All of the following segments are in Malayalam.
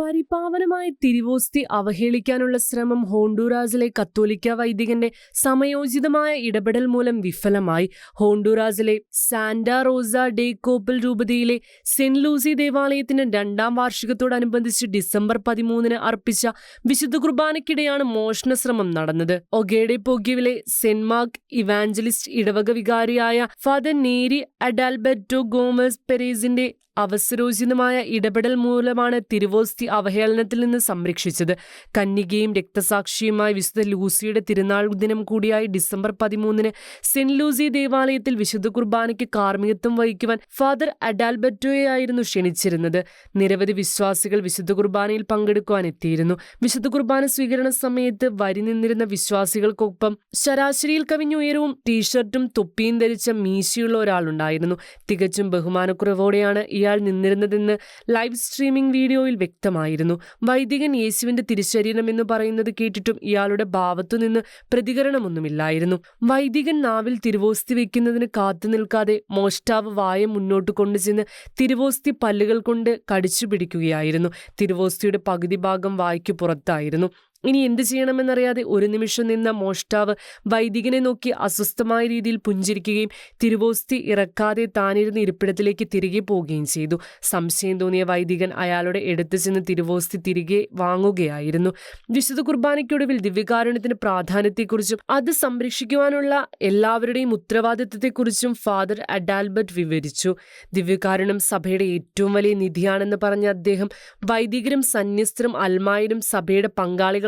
പരിപാവനമായ തിരുവോസ്തി അവഹേളിക്കാനുള്ള ശ്രമം ഹോണ്ടൂറാസിലെ കത്തോലിക്ക വൈദികന്റെ സമയോചിതമായ ഇടപെടൽ മൂലം വിഫലമായി. ഹോണ്ടൂറാസിലെ സാന്റാ റോസ ഡേ കോപ്പൽ രൂപതയിലെ സെന്റ് ലൂസി ദേവാലയത്തിന്റെ രണ്ടാം വാർഷികത്തോടനുബന്ധിച്ച് ഡിസംബർ പതിമൂന്നിന് അർപ്പിച്ച വിശുദ്ധ കുർബാനയ്ക്കിടെയാണ് മോഷണ ശ്രമം നടന്നത്. ഒഗേഡെ പോഗ്യവിലെ സെന്റ് മാർക്ക് ഇവാഞ്ചലിസ്റ്റ് ഇടവക വികാരിയായ ഫാദർ നേരി അഡാൽബർട്ടോ ഗോമസ് പെരേസിന്റെ അവസരോചിതമായ ഇടപെടൽ മൂലമാണ് തിരുവോസ്തി അവഹേളനത്തിൽ നിന്ന് സംരക്ഷിച്ചത്. കന്യകയും രക്തസാക്ഷിയുമായ വിശുദ്ധ ലൂസിയുടെ തിരുനാൾ ദിനം കൂടിയായി ഡിസംബർ പതിമൂന്നിന് സെന്റ് ലൂസി ദേവാലയത്തിൽ വിശുദ്ധ കുർബാനയ്ക്ക് കാർമ്മികത്വം വഹിക്കുവാൻ ഫാദർ അഡാൽബർട്ടോയെയായിരുന്നു ക്ഷണിച്ചിരുന്നത്. നിരവധി വിശ്വാസികൾ വിശുദ്ധ കുർബാനയിൽ പങ്കെടുക്കുവാൻ എത്തിയിരുന്നു. വിശുദ്ധ കുർബാന സ്വീകരണ സമയത്ത് വരി നിന്നിരുന്ന വിശ്വാസികൾക്കൊപ്പം ശരാശരിയിൽ കവിഞ്ഞുയരവും ടീഷർട്ടും തൊപ്പിയും ധരിച്ച മീശയുള്ള ഒരാളുണ്ടായിരുന്നു. തികച്ചും ബഹുമാനക്കുറവോടെയാണ് ഇയാൾ നിന്നിരുന്നതെന്ന് ലൈവ് സ്ട്രീമിംഗ് വീഡിയോയിൽ വ്യക്തമായിരുന്നു. വൈദികൻ യേശുവിന്റെ തിരിശരീരം എന്ന് പറയുന്നത് കേട്ടിട്ടും ഇയാളുടെ ഭാവത്തുനിന്ന് പ്രതികരണമൊന്നുമില്ലായിരുന്നു. വൈദികൻ നാവിൽ തിരുവോസ്തി വയ്ക്കുന്നതിന് കാത്തു നിൽക്കാതെ മോഷ്ടാവ് വായ മുന്നോട്ട് കൊണ്ടുചെന്ന് തിരുവോസ്തി പല്ലുകൾ കൊണ്ട് കടിച്ചു പിടിക്കുകയായിരുന്നു. തിരുവോസ്തിയുടെ പകുതി ഭാഗം വായ്ക്ക് പുറത്തായിരുന്നു. ഇനി എന്ത് ചെയ്യണമെന്നറിയാതെ ഒരു നിമിഷം നിന്ന മോഷ്ടാവ് വൈദികനെ നോക്കി അസ്വസ്ഥമായ രീതിയിൽ പുഞ്ചിരിക്കുകയും തിരുവോസ്തി ഇറക്കാതെ താനിരുന്ന ഇരിപ്പിടത്തിലേക്ക് തിരികെ പോവുകയും ചെയ്തു. സംശയം തോന്നിയ വൈദികൻ അയാളുടെ എടുത്തു ചെന്ന് തിരുവോസ്തി തിരികെ വാങ്ങുകയായിരുന്നു. വിശുദ്ധ കുർബാനയ്ക്കൊടുവിൽ ദിവ്യകാരുണ്യത്തിന്റെ പ്രാധാന്യത്തെക്കുറിച്ചും അത് സംരക്ഷിക്കുവാനുള്ള എല്ലാവരുടെയും ഉത്തരവാദിത്വത്തെക്കുറിച്ചും ഫാദർ അഡാൽബർട്ട് വിവരിച്ചു. ദിവ്യകാരുണ്യം സഭയുടെ ഏറ്റവും വലിയ നിധിയാണെന്ന് പറഞ്ഞ അദ്ദേഹം വൈദികരും സന്യസ്തരും അൽമായരും സഭയുടെ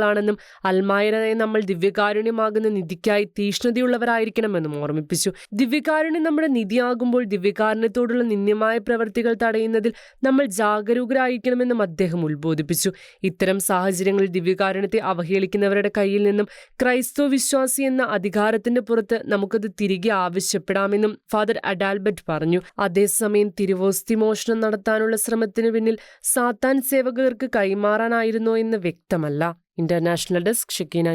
പങ്കാളികളാണെന്നും അൽമായരായ നമ്മൾ ദിവ്യകാരുണ്യമാകുന്ന നിധിക്കായി തീഷ്ണതയുള്ളവരായിരിക്കണമെന്നും ഓർമ്മിപ്പിച്ചു. ദിവ്യകാരുണ്യം നമ്മുടെ നിധിയാകുമ്പോൾ ദിവ്യകാരുണ്യത്തോടുള്ള നിന്ദ്യമായ പ്രവൃത്തികൾ തടയുന്നതിൽ നമ്മൾ ജാഗരൂകരായിരിക്കണമെന്നും അദ്ദേഹം ഉത്ബോധിപ്പിച്ചു. ഇത്തരം സാഹചര്യങ്ങളിൽ ദിവ്യകാരുണ്യത്തെ അവഹേളിക്കുന്നവരുടെ കയ്യിൽ നിന്നും ക്രൈസ്തവ വിശ്വാസി എന്ന അധികാരത്തിന്റെ പുറത്ത് നമുക്കത് തിരികെ ആവശ്യപ്പെടാമെന്നും ഫാദർ അഡാൽബർട്ട് പറഞ്ഞു. അതേസമയം തിരുവോസ്തി മോഷണം നടത്താനുള്ള ശ്രമത്തിന് പിന്നിൽ സാത്താൻ സേവകർക്ക് കൈമാറാനായിരുന്നോ എന്ന് വ്യക്തമല്ല. International desk Shekinah